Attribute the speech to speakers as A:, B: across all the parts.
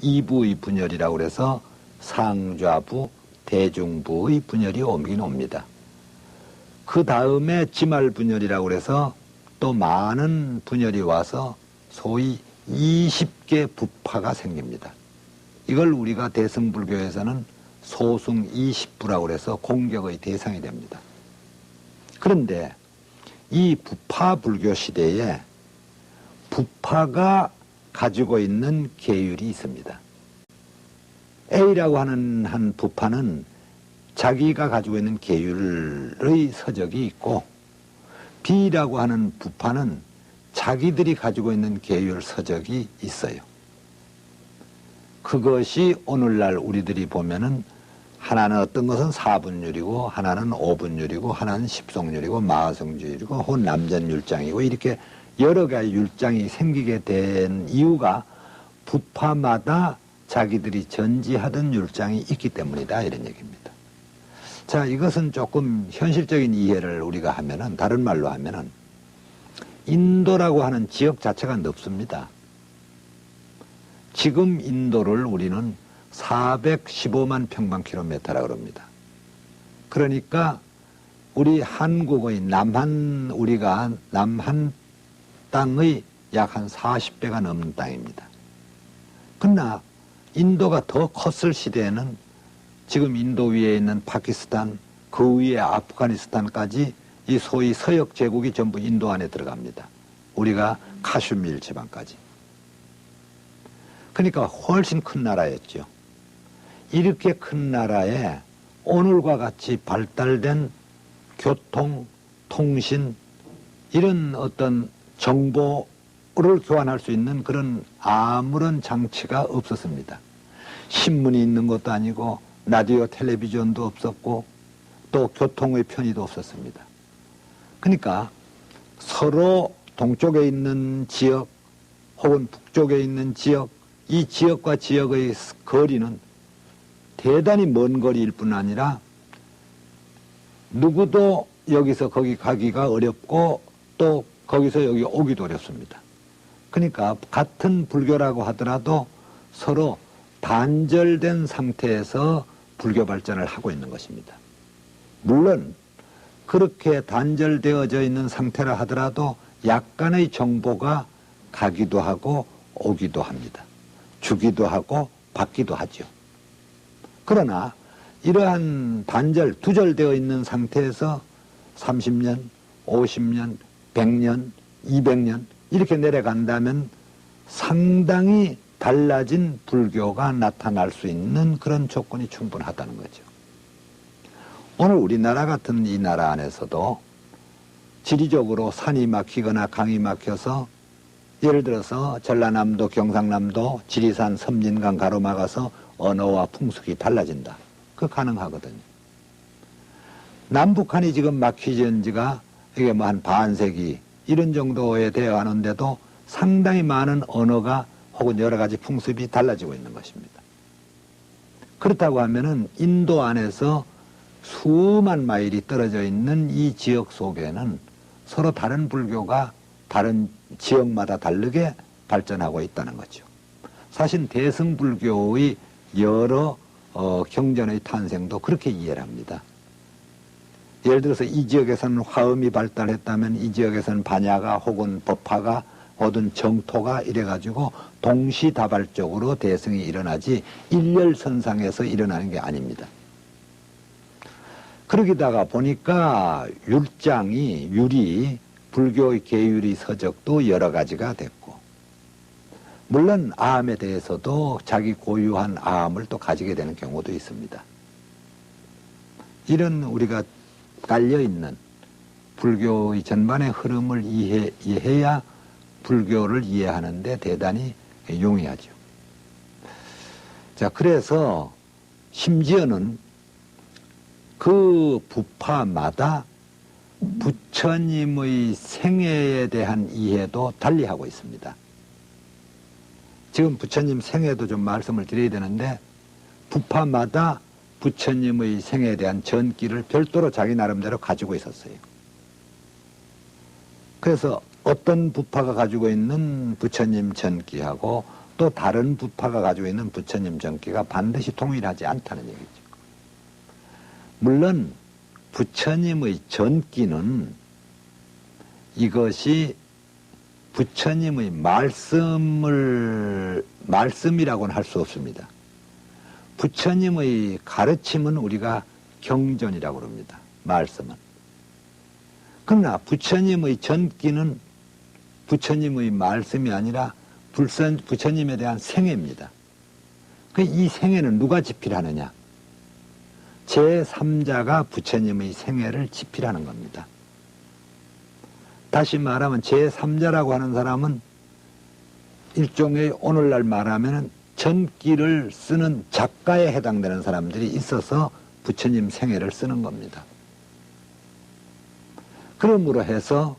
A: 이부의 분열이라고 그래서 상좌부, 대중부의 분열이 옮긴 옵니다. 그 다음에 지말 분열이라고 그래서 또 많은 분열이 와서 소위 20개 부파가 생깁니다. 이걸 우리가 대승불교에서는 소승 20부라고 그래서 공격의 대상이 됩니다. 그런데 이 부파 불교 시대에 부파가 가지고 있는 계율이 있습니다. A라고 하는 한 부파는 자기가 가지고 있는 계율의 서적이 있고 B라고 하는 부파는 자기들이 가지고 있는 계율 서적이 있어요. 그것이 오늘날 우리들이 보면은 하나는 어떤 것은 4분율이고 하나는 5분율이고 하나는 10성율이고 마성율이고 혹은 남전율장이고 이렇게 여러 가지 율장이 생기게 된 이유가 부파마다 자기들이 전지하던 율장이 있기 때문이다 이런 얘기입니다. 자 이것은 조금 현실적인 이해를 우리가 하면은 다른 말로 하면은 인도라고 하는 지역 자체가 넓습니다. 지금 인도를 우리는 415만 평방킬로미터라 그럽니다. 그러니까 우리 한국의 남한 우리가 남한 땅의 약 한 40배가 넘는 땅입니다. 그러나 인도가 더 컸을 시대에는 지금 인도 위에 있는 파키스탄, 그 위에 아프가니스탄까지 이 소위 서역 제국이 전부 인도 안에 들어갑니다. 우리가 카슈밀 지방까지. 그러니까 훨씬 큰 나라였죠. 이렇게 큰 나라에 오늘과 같이 발달된 교통, 통신, 이런 어떤 정보를 교환할 수 있는 그런 아무런 장치가 없었습니다. 신문이 있는 것도 아니고 라디오 텔레비전도 없었고 또 교통의 편의도 없었습니다. 그러니까 서로 동쪽에 있는 지역 혹은 북쪽에 있는 지역 이 지역과 지역의 거리는 대단히 먼 거리일 뿐 아니라 누구도 여기서 거기 가기가 어렵고 또 거기서 여기 오기도 어렵습니다. 그러니까 같은 불교라고 하더라도 서로 단절된 상태에서 불교 발전을 하고 있는 것입니다. 물론 그렇게 단절되어져 있는 상태라 하더라도 약간의 정보가 가기도 하고 오기도 합니다. 주기도 하고 받기도 하죠. 그러나 이러한 단절, 두절되어 있는 상태에서 30년, 50년, 100년, 200년 이렇게 내려간다면 상당히 달라진 불교가 나타날 수 있는 그런 조건이 충분하다는 거죠. 오늘 우리나라 같은 이 나라 안에서도 지리적으로 산이 막히거나 강이 막혀서 예를 들어서 전라남도, 경상남도, 지리산, 섬진강 가로막아서 언어와 풍속이 달라진다. 그 가능하거든요. 남북한이 지금 막히진 지가 이게 뭐 한 반세기 이런 정도에 되어 가는데도 상당히 많은 언어가 혹은 여러 가지 풍습이 달라지고 있는 것입니다. 그렇다고 하면은 인도 안에서 수만 마일이 떨어져 있는 이 지역 속에는 서로 다른 불교가 다른 지역마다 다르게 발전하고 있다는 거죠. 사실 대승불교의 여러 어, 경전의 탄생도 그렇게 이해를 합니다. 예를 들어서 이 지역에서는 화음이 발달했다면 이 지역에서는 반야가 혹은 법화가 혹은 정토가 이래가지고 동시다발적으로 대승이 일어나지 일렬선상에서 일어나는 게 아닙니다. 그러기다가 보니까 율장이 율이 불교의 계율이 서적도 여러 가지가 됐고 물론 암에 대해서도 자기 고유한 암을 또 가지게 되는 경우도 있습니다. 이런 우리가 깔려 있는 불교의 전반의 흐름을 이해, 이해야 불교를 이해하는데 대단히 용이하죠. 자, 그래서 심지어는 그 부파마다 부처님의 생애에 대한 이해도 달리하고 있습니다. 지금 부처님 생애도 좀 말씀을 드려야 되는데 부파마다 부처님의 생애에 대한 전기를 별도로 자기 나름대로 가지고 있었어요. 그래서 어떤 부파가 가지고 있는 부처님 전기하고 또 다른 부파가 가지고 있는 부처님 전기가 반드시 동일하지 않다는 얘기죠. 물론 부처님의 전기는 이것이 부처님의 말씀을 말씀이라고는 할 수 없습니다. 부처님의 가르침은 우리가 경전이라고 그럽니다. 말씀은. 그러나 부처님의 전기는 부처님의 말씀이 아니라 불선, 부처님에 대한 생애입니다. 그 이 생애는 누가 집필하느냐? 제3자가 부처님의 생애를 집필하는 겁니다. 다시 말하면 제3자라고 하는 사람은 일종의 오늘날 말하면 전기를 쓰는 작가에 해당되는 사람들이 있어서 부처님 생애를 쓰는 겁니다. 그러므로 해서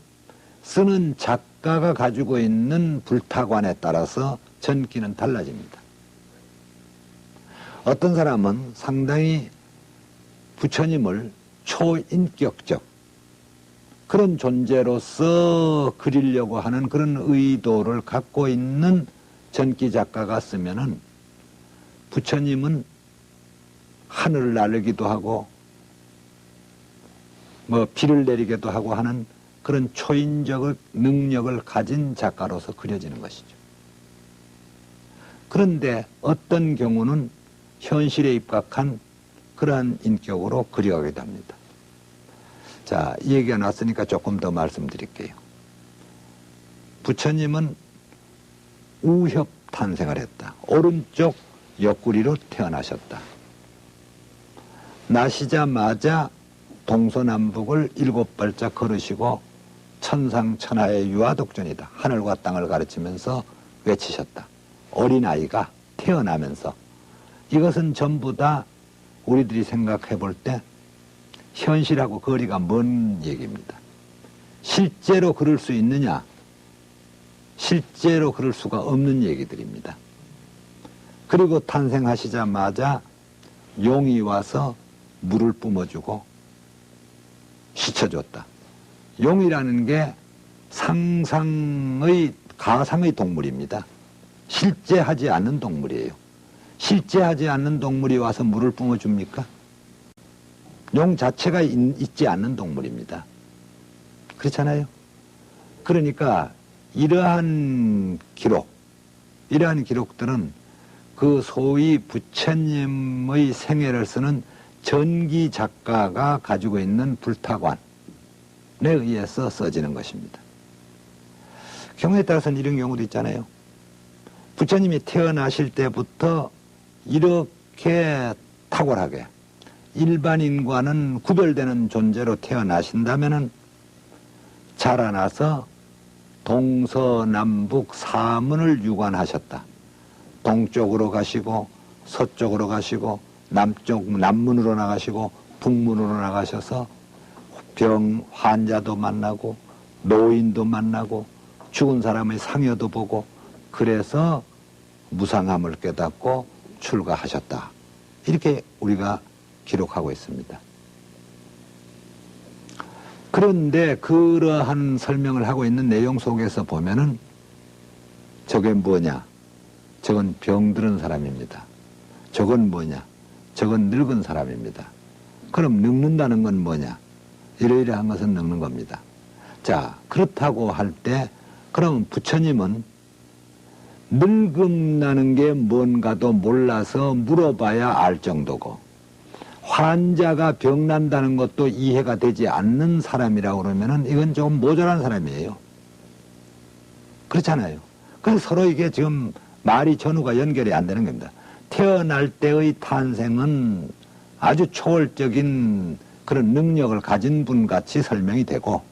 A: 쓰는 작가가 가지고 있는 불타관에 따라서 전기는 달라집니다. 어떤 사람은 상당히 부처님을 초인격적 그런 존재로서 그리려고 하는 그런 의도를 갖고 있는 전기 작가가 쓰면은 부처님은 하늘을 날기도 하고 뭐 비를 내리기도 하고 하는 그런 초인적 능력을 가진 작가로서 그려지는 것이죠. 그런데 어떤 경우는 현실에 입각한 그러한 인격으로 그려가기도 합니다. 자, 이 얘기가 나왔으니까 조금 더 말씀드릴게요. 부처님은 우협 탄생을 했다. 오른쪽 옆구리로 태어나셨다. 나시자마자 동서남북을 일곱 발짝 걸으시고 천상천하의 유아독존이다. 하늘과 땅을 가르치면서 외치셨다. 어린아이가 태어나면서 이것은 전부 다 우리들이 생각해 볼 때 현실하고 거리가 먼 얘기입니다. 실제로 그럴 수 있느냐? 실제로 그럴 수가 없는 얘기들입니다. 그리고 탄생하시자마자 용이 와서 물을 뿜어주고 씻어줬다. 용이라는 게 상상의 가상의 동물입니다. 실제 하지 않는 동물이에요. 실제 하지 않는 동물이 와서 물을 뿜어줍니까? 용 자체가 있, 지 않는 동물입니다. 그렇잖아요. 그러니까 이러한 기록, 이러한 기록들은 그 소위 부처님의 생애를 쓰는 전기 작가가 가지고 있는 불타관에 의해서 써지는 것입니다. 경우에 따라서는 이런 경우도 있잖아요. 부처님이 태어나실 때부터 이렇게 탁월하게 일반인과는 구별되는 존재로 태어나신다면 자라나서 동서남북 사문을 유관하셨다. 동쪽으로 가시고 서쪽으로 가시고 남쪽 남문으로 나가시고 북문으로 나가셔서 병 환자도 만나고 노인도 만나고 죽은 사람의 상여도 보고 그래서 무상함을 깨닫고 출가하셨다. 이렇게 우리가 기록하고 있습니다. 그런데 그러한 설명을 하고 있는 내용 속에서 보면은 저게 뭐냐? 저건 병들은 사람입니다. 저건 뭐냐? 저건 늙은 사람입니다. 그럼 늙는다는 건 뭐냐? 이러이러한 것은 늙는 겁니다. 자, 그렇다고 할 때, 그럼 부처님은 늙음나는 게 뭔가도 몰라서 물어봐야 알 정도고, 환자가 병난다는 것도 이해가 되지 않는 사람이라고 그러면은 이건 조금 모자란 사람이에요. 그렇잖아요. 그래서 서로 이게 지금 말이 전후가 연결이 안 되는 겁니다. 태어날 때의 탄생은 아주 초월적인 그런 능력을 가진 분 같이 설명이 되고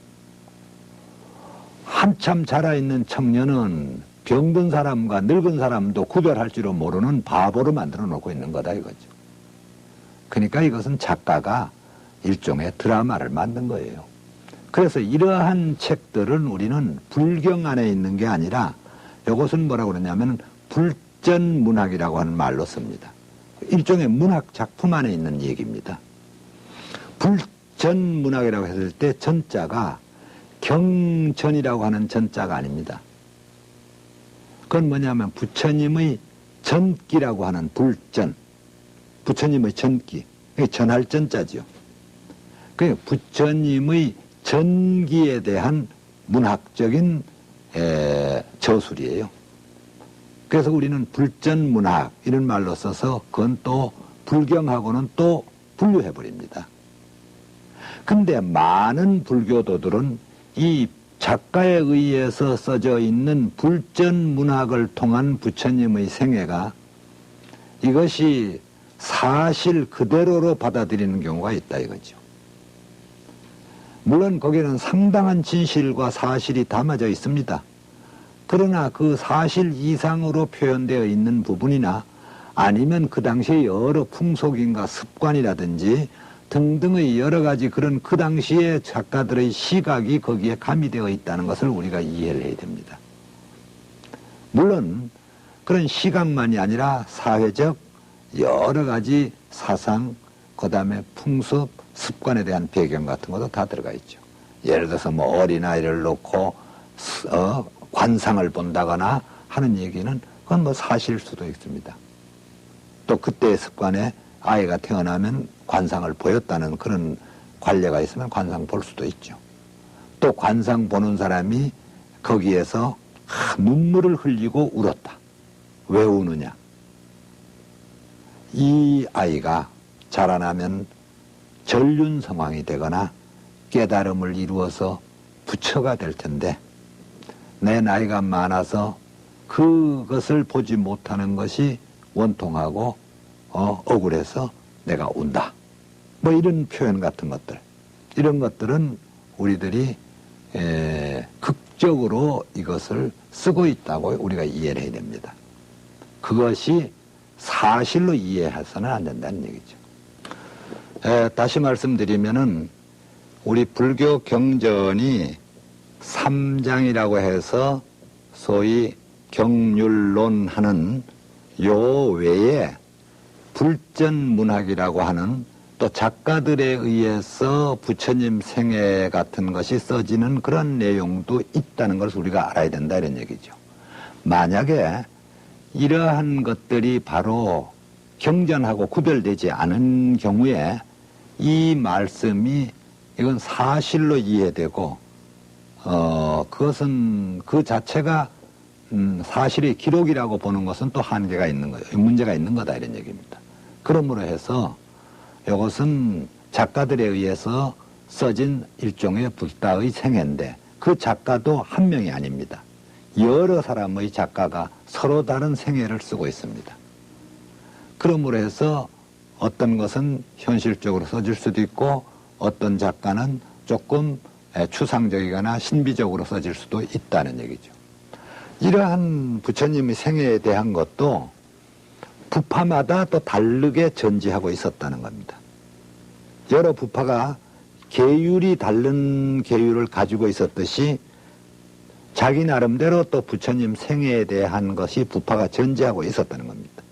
A: 한참 자라있는 청년은 병든 사람과 늙은 사람도 구별할 줄을 모르는 바보로 만들어 놓고 있는 거다 이거죠. 그러니까 이것은 작가가 일종의 드라마를 만든 거예요. 그래서 이러한 책들은 우리는 불경 안에 있는 게 아니라 이것은 뭐라고 그러냐면 불전 문학이라고 하는 말로 씁니다. 일종의 문학 작품 안에 있는 얘기입니다. 불전 문학이라고 했을 때 전자가 경전이라고 하는 전자가 아닙니다. 그건 뭐냐면 부처님의 전기라고 하는 불전, 부처님의 전기, 전할 전자지요. 그 부처님의 전기에 대한 문학적인 에, 저술이에요. 그래서 우리는 불전문학 이런 말로 써서 그건 또 불경하고는 또 분류해 버립니다. 근데 많은 불교도들은 이 작가에 의해서 써져 있는 불전문학을 통한 부처님의 생애가 이것이 사실 그대로로 받아들이는 경우가 있다 이거죠. 물론 거기는 상당한 진실과 사실이 담아져 있습니다. 그러나 그 사실 이상으로 표현되어 있는 부분이나 아니면 그 당시의 여러 풍속인가 습관이라든지 등등의 여러 가지 그런 그 당시의 작가들의 시각이 거기에 가미되어 있다는 것을 우리가 이해를 해야 됩니다. 물론 그런 시각만이 아니라 사회적 여러 가지 사상, 그 다음에 풍습, 습관에 대한 배경 같은 것도 다 들어가 있죠. 예를 들어서 뭐 어린아이를 놓고 어, 관상을 본다거나 하는 얘기는 그건 뭐 사실일 수도 있습니다. 또 그때의 습관에 아이가 태어나면 관상을 보였다는 그런 관례가 있으면 관상 볼 수도 있죠. 또 관상 보는 사람이 거기에서 눈물을 흘리고 울었다. 왜 우느냐? 이 아이가 자라나면 전륜 상황이 되거나 깨달음을 이루어서 부처가 될 텐데 내 나이가 많아서 그것을 보지 못하는 것이 원통하고 어, 억울해서 내가 운다. 뭐 이런 표현 같은 것들 이런 것들은 우리들이 에, 극적으로 이것을 쓰고 있다고 우리가 이해를 해야 됩니다. 그것이 사실로 이해해서는 안 된다는 얘기죠. 에, 다시 말씀드리면은 우리 불교 경전이 삼장이라고 해서 소위 경률론 하는 요 외에 불전 문학이라고 하는 또 작가들에 의해서 부처님 생애 같은 것이 써지는 그런 내용도 있다는 것을 우리가 알아야 된다 이런 얘기죠. 만약에 이러한 것들이 바로 경전하고 구별되지 않은 경우에 이 말씀이 이건 사실로 이해되고 어 그것은 그 자체가 음, 사실의 기록이라고 보는 것은 또 한계가 있는 거예요. 문제가 있는 거다 이런 얘기입니다. 그러므로 해서 이것은 작가들에 의해서 써진 일종의 불다의 생애인데 그 작가도 한 명이 아닙니다. 여러 사람의 작가가 서로 다른 생애를 쓰고 있습니다. 그러므로 해서 어떤 것은 현실적으로 써질 수도 있고 어떤 작가는 조금 추상적이거나 신비적으로 써질 수도 있다는 얘기죠. 이러한 부처님의 생애에 대한 것도 부파마다 또 다르게 전지하고 있었다는 겁니다. 여러 부파가 계율이 다른 계율을 가지고 있었듯이 자기 나름대로 또 부처님 생애에 대한 것이 부파가 전지하고 있었다는 겁니다.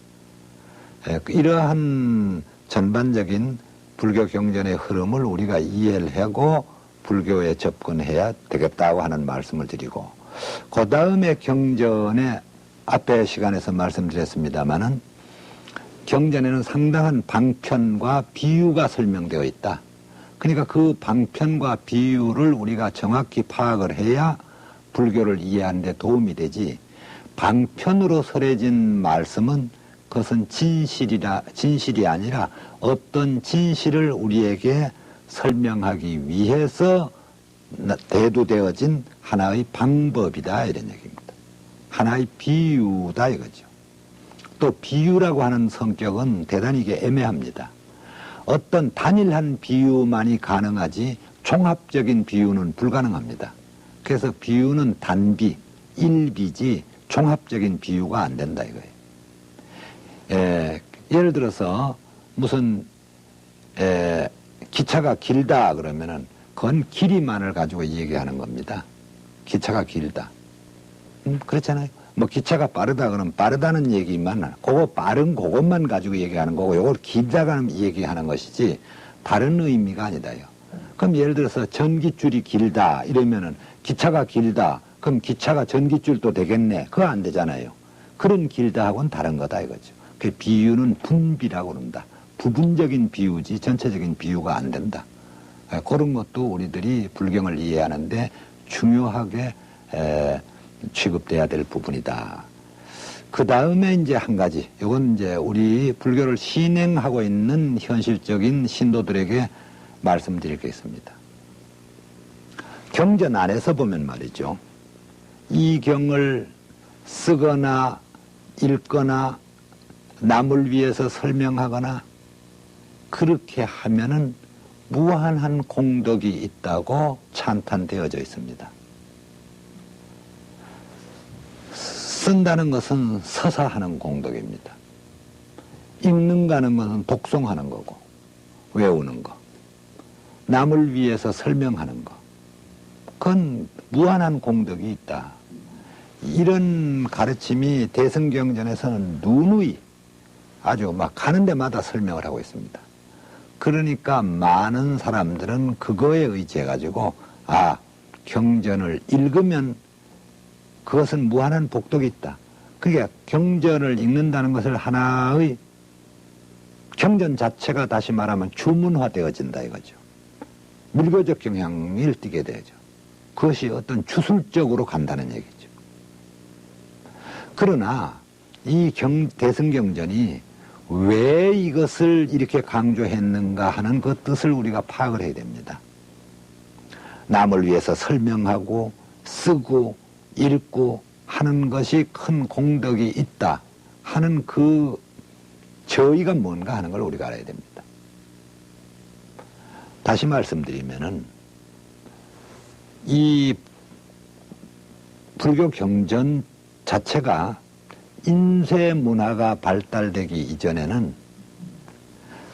A: 이러한 전반적인 불교 경전의 흐름을 우리가 이해를 하고 불교에 접근해야 되겠다고 하는 말씀을 드리고 그 다음에 경전에 앞에 시간에서 말씀드렸습니다마는 경전에는 상당한 방편과 비유가 설명되어 있다. 그러니까 그 방편과 비유를 우리가 정확히 파악을 해야 불교를 이해하는 데 도움이 되지 방편으로 설해진 말씀은 그것은 진실이라 진실이 아니라 어떤 진실을 우리에게 설명하기 위해서 대두되어진 하나의 방법이다 이런 얘기입니다. 하나의 비유다 이거죠. 또 비유라고 하는 성격은 대단히 애매합니다. 어떤 단일한 비유만이 가능하지 종합적인 비유는 불가능합니다. 그래서 비유는 단비, 일비지 종합적인 비유가 안 된다 이거예요. 에, 예를 들어서 무슨 에, 기차가 길다 그러면은 그건 길이만을 가지고 얘기하는 겁니다. 기차가 길다. 음, 그렇잖아요. 뭐 기차가 빠르다 그러면 빠르다는 얘기만 그거 빠른 그것만 가지고 얘기하는 거고 요걸 길다가 얘기하는 것이지 다른 의미가 아니다요. 그럼 예를 들어서 전기줄이 길다 이러면은 기차가 길다 그럼 기차가 전기줄도 되겠네. 그거 안 되잖아요. 그런 길다하고는 다른 거다 이거죠. 그 비유는 분비라고 그런다. 부분적인 비유지 전체적인 비유가 안 된다. 에, 그런 것도 우리들이 불경을 이해하는데 중요하게 에, 취급돼야 될 부분이다. 그 다음에 이제 한 가지, 이건 이제 우리 불교를 신행하고 있는 현실적인 신도들에게 말씀드릴 게 있습니다. 경전 안에서 보면 말이죠. 이 경을 쓰거나 읽거나 남을 위해서 설명하거나 그렇게 하면은 무한한 공덕이 있다고 찬탄되어져 있습니다. 쓴다는 것은 서사하는 공덕입니다. 읽는가는 것은 독송하는 거고 외우는 거. 남을 위해서 설명하는 거. 그건 무한한 공덕이 있다. 이런 가르침이 대승경전에서는 누누이 아주 막 가는 데마다 설명을 하고 있습니다. 그러니까 많은 사람들은 그거에 의지해가지고 아 경전을 읽으면 그것은 무한한 복덕이 있다. 그러니까 경전을 읽는다는 것을 하나의 경전 자체가 다시 말하면 주문화되어진다 이거죠. 물교적 경향을 띠게 되죠. 그것이 어떤 주술적으로 간다는 얘기죠. 그러나 이 경, 대승경전이 왜 이것을 이렇게 강조했는가 하는 그 뜻을 우리가 파악을 해야 됩니다. 남을 위해서 설명하고 쓰고 읽고 하는 것이 큰 공덕이 있다 하는 그 저의가 뭔가 하는 걸 우리가 알아야 됩니다. 다시 말씀드리면은 이 불교 경전 자체가 인쇄 문화가 발달되기 이전에는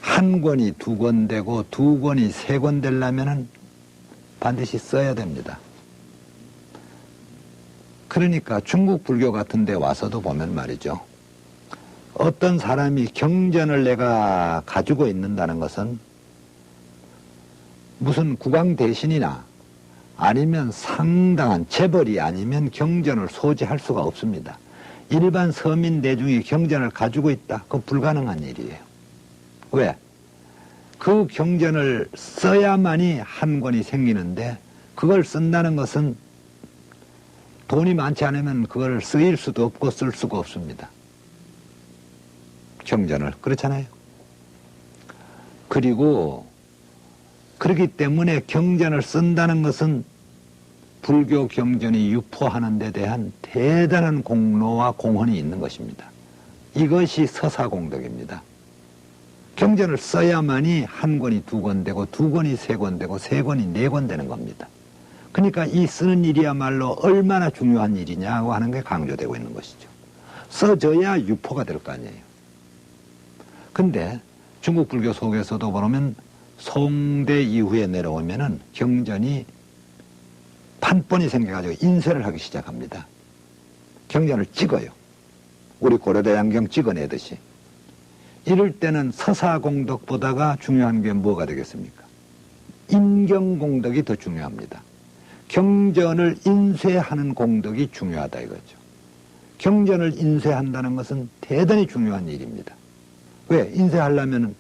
A: 한 권이 두 권 되고 두 권이 세 권 되려면은 반드시 써야 됩니다. 그러니까 중국 불교 같은 데 와서도 보면 말이죠. 어떤 사람이 경전을 내가 가지고 있는다는 것은 무슨 국왕 대신이나 아니면 상당한 재벌이 아니면 경전을 소지할 수가 없습니다. 일반 서민 대중이 경전을 가지고 있다. 그 불가능한 일이에요. 왜? 그 경전을 써야만이 한 권이 생기는데 그걸 쓴다는 것은 돈이 많지 않으면 그걸 쓰일 수도 없고 쓸 수가 없습니다. 경전을. 그렇잖아요. 그리고 그렇기 때문에 경전을 쓴다는 것은 불교 경전이 유포하는 데 대한 대단한 공로와 공헌이 있는 것입니다. 이것이 서사공덕입니다. 경전을 써야만이 한 권이 두 권 되고 두 권이 세 권 되고 세 권이 네 권 되는 겁니다. 그러니까 이 쓰는 일이야말로 얼마나 중요한 일이냐고 하는 게 강조되고 있는 것이죠. 써져야 유포가 될 거 아니에요. 근데 중국 불교 속에서도 보면 송대 이후에 내려오면은 경전이 판본이 생겨가지고 인쇄를 하기 시작합니다. 경전을 찍어요. 우리 고려대 양경 찍어내듯이. 이럴 때는 서사공덕보다가 중요한 게 뭐가 되겠습니까? 인경공덕이 더 중요합니다. 경전을 인쇄하는 공덕이 중요하다 이거죠. 경전을 인쇄한다는 것은 대단히 중요한 일입니다. 왜? 인쇄하려면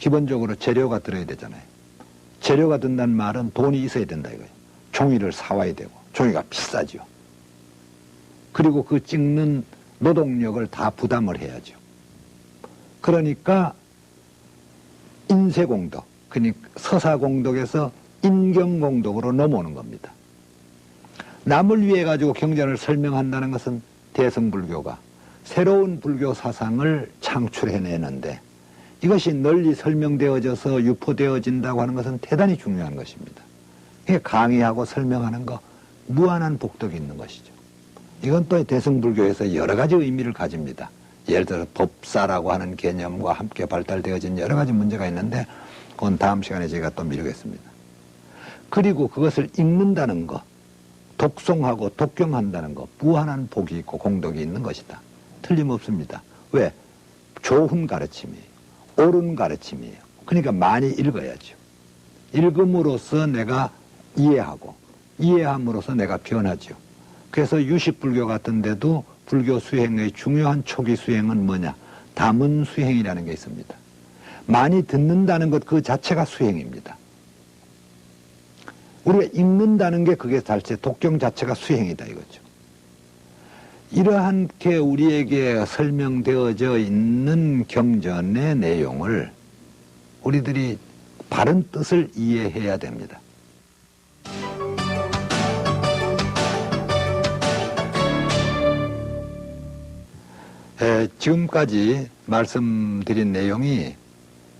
A: 기본적으로 재료가 들어야 되잖아요. 재료가 든다는 말은 돈이 있어야 된다 이거예요. 종이를 사와야 되고 종이가 비싸죠. 그리고 그 찍는 노동력을 다 부담을 해야죠. 그러니까 인쇄공덕, 그러니까 서사공덕에서 인경공덕으로 넘어오는 겁니다. 남을 위해 가지고 경전을 설명한다는 것은 대승불교가 새로운 불교 사상을 창출해내는데 이것이 널리 설명되어져서 유포되어진다고 하는 것은 대단히 중요한 것입니다. 강의하고 설명하는 거 무한한 복덕이 있는 것이죠. 이건 또 대승불교에서 여러 가지 의미를 가집니다. 예를 들어 법사라고 하는 개념과 함께 발달되어진 여러 가지 문제가 있는데 그건 다음 시간에 제가 또 미루겠습니다. 그리고 그것을 읽는다는 것, 독송하고 독경한다는 것, 무한한 복이 있고 공덕이 있는 것이다. 틀림없습니다. 왜? 좋은 가르침이에요. 옳은 가르침이에요. 그러니까 많이 읽어야죠. 읽음으로써 내가 이해하고 이해함으로써 내가 변하죠. 그래서 유식불교 같은 데도 불교 수행의 중요한 초기 수행은 뭐냐? 담은 수행이라는 게 있습니다. 많이 듣는다는 것 그 자체가 수행입니다. 우리가 읽는다는 게 그게 자체 독경 자체가 수행이다 이거죠. 이러한게 우리에게 설명되어져 있는 경전의 내용을 우리들이 바른 뜻을 이해해야 됩니다. 에, 지금까지 말씀드린 내용이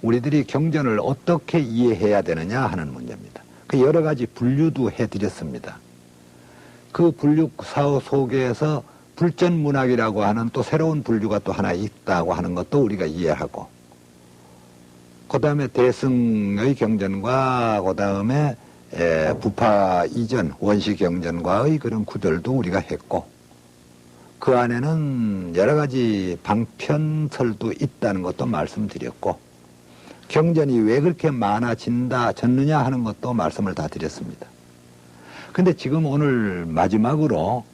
A: 우리들이 경전을 어떻게 이해해야 되느냐 하는 문제입니다. 그 여러 가지 분류도 해드렸습니다. 그 분류 사후 속에서 불전 문학이라고 하는 또 새로운 분류가 또 하나 있다고 하는 것도 우리가 이해하고 그 다음에 대승의 경전과 그 다음에 부파 이전 원시 경전과의 그런 구절도 우리가 했고 그 안에는 여러 가지 방편설도 있다는 것도 말씀드렸고 경전이 왜 그렇게 많아진다 졌느냐 하는 것도 말씀을 다 드렸습니다. 근데 지금 오늘 마지막으로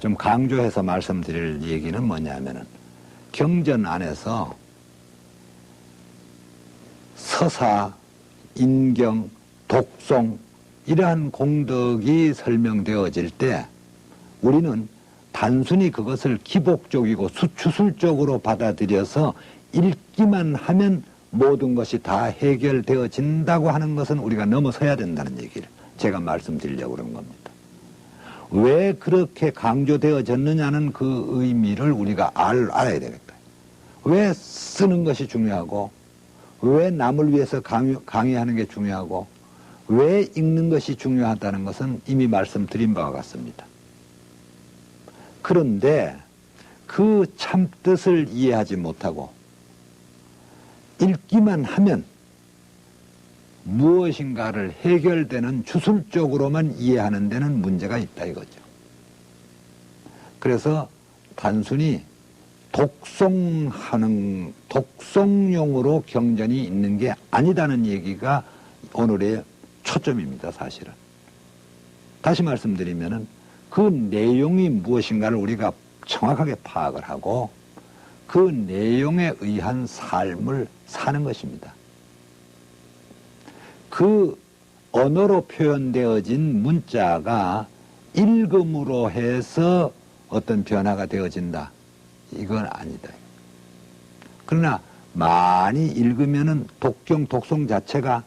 A: 좀 강조해서 말씀드릴 얘기는 뭐냐면은 경전 안에서 서사, 인경, 독송 이러한 공덕이 설명되어질 때 우리는 단순히 그것을 기복적이고 수추술적으로 받아들여서 읽기만 하면 모든 것이 다 해결되어진다고 하는 것은 우리가 넘어서야 된다는 얘기를 제가 말씀드리려고 그런 겁니다. 왜 그렇게 강조되어졌느냐는 그 의미를 우리가 알, 알아야 되겠다. 왜 쓰는 것이 중요하고, 왜 남을 위해서 강의, 강의하는 게 중요하고, 왜 읽는 것이 중요하다는 것은 이미 말씀드린 바와 같습니다. 그런데 그 참뜻을 이해하지 못하고 읽기만 하면 무엇인가를 해결되는 주술적으로만 이해하는 데는 문제가 있다 이거죠. 그래서 단순히 독송하는 독송용으로 경전이 있는 게 아니다는 얘기가 오늘의 초점입니다, 사실은. 다시 말씀드리면은 그 내용이 무엇인가를 우리가 정확하게 파악을 하고 그 내용에 의한 삶을 사는 것입니다. 그 언어로 표현되어진 문자가 읽음으로 해서 어떤 변화가 되어진다. 이건 아니다. 그러나 많이 읽으면은 독경, 독송 자체가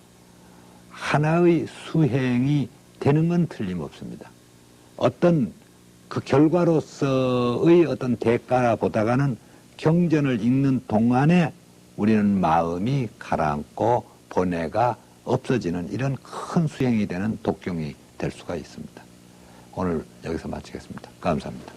A: 하나의 수행이 되는 건 틀림없습니다. 어떤 그 결과로서의 어떤 대가보다가는 경전을 읽는 동안에 우리는 마음이 가라앉고 번뇌가 없어지는 이런 큰 수행이 되는 독경이 될 수가 있습니다. 오늘 여기서 마치겠습니다. 감사합니다.